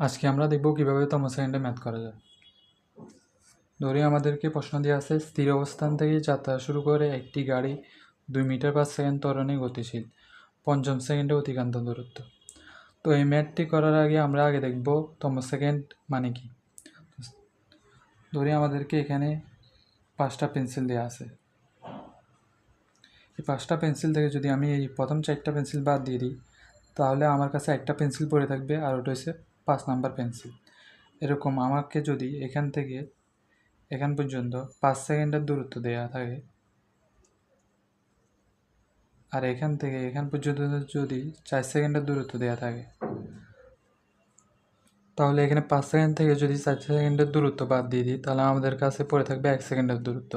আজকে আমরা দেখব কীভাবে তম সেকেন্ডে ম্যাথ করা যায়। ধরি আমাদেরকে প্রশ্ন দেওয়া আছে, স্থির অবস্থান থেকে যাত্রা শুরু করে একটি গাড়ি দুই মিটার পার সেকেন্ড ত্বরণে গতিশীল, পঞ্চম সেকেন্ডে অতিক্রান্ত দূরত্ব। তো এই ম্যাথটি করার আগে আমরা আগে দেখব তম সেকেন্ড মানে কি। ধরি আমাদেরকে এখানে পাঁচটা পেন্সিল দেওয়া আছে। এই পাঁচটা পেন্সিল থেকে যদি আমি এই প্রথম চারটা পেন্সিল বাদ দিয়ে দিই, তাহলে আমার কাছে একটা পেন্সিল পড়ে থাকবে আর ওটা হচ্ছে পাঁচ নাম্বার পেন্সিল। এরকম আমাকে যদি এখান থেকে, এখান পর্যন্ত পাঁচ সেকেন্ডের দূরত্ব দেওয়া থাকে, আর এখান থেকে এখান পর্যন্ত যদি চার সেকেন্ডের দূরত্ব দেওয়া থাকে, তাহলে এখানে পাঁচ সেকেন্ড থেকে যদি চার সেকেন্ডের দূরত্ব বাদ দিয়ে দিই, তাহলে আমাদের কাছে পড়ে থাকবে এক সেকেন্ডের দূরত্ব,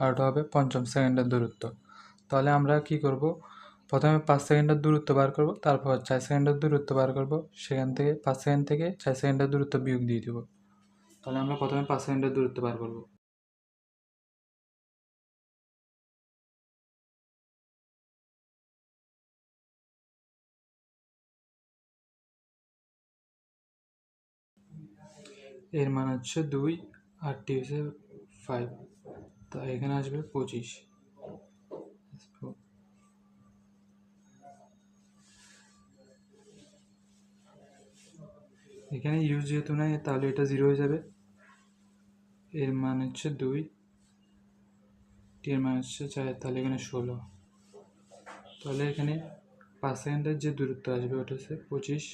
আর ওটা হবে পঞ্চম সেকেন্ডের দূরত্ব। তাহলে আমরা কি করব? প্রথমে পাঁচ সেকেন্ডের দূরত্ব বার করব, তারপর চার সেকেন্ডের দূরত্ব বার করব, সেখান থেকে পাঁচ সেকেন্ড থেকে চার সেকেন্ডের দূরত্ব বিয়োগ দিয়ে দেবো। তাহলে আমরা প্রথমে পাঁচ সেকেন্ডের দূরত্ব বার করব। এর মান হচ্ছে দুই আর টি হচ্ছে ফাইভ তা এখানে আসবে পঁচিশ। এখানে ইউজ যেহেতু নাই, তাহলে এটা জিরো হয়ে যাবে। এর মান হচ্ছে দুই। টি এর মান হচ্ছে চার, তাহলে এখানে ষোলো। তাহলে এখানে পাঁচ সেকেন্ডের যে দূরত্ব আসবে ওটা হচ্ছে পঁচিশ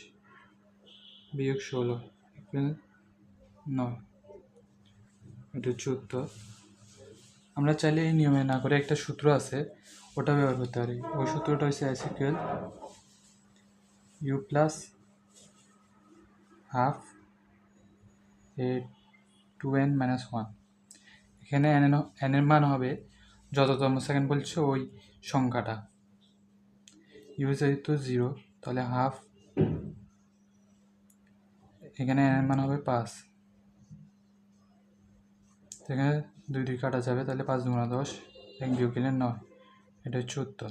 বিয়োগ ষোলো নয়। এটা হচ্ছে উত্তর। আমরা চাইলে এই নিয়মে না করে একটা সূত্র আছে, ওটা ব্যবহার করতে পারি। ওই সূত্রটা হচ্ছে অ্যাসিকুয়েল U plus half A two N minus one. এখানে এন এর মান হবে যততম সেকেন্ড বলছে ওই সংখ্যাটা। ইউ যেহেতু জিরো তাহলে হাফ এখানে এন এর মান হবে পাঁচ। এখানে দুই দুই কাটা যাবে, তাহলে পাঁচ দুগুণা দশ, এক বিয়োগ গেলে নয়। এটা হচ্ছে উত্তর।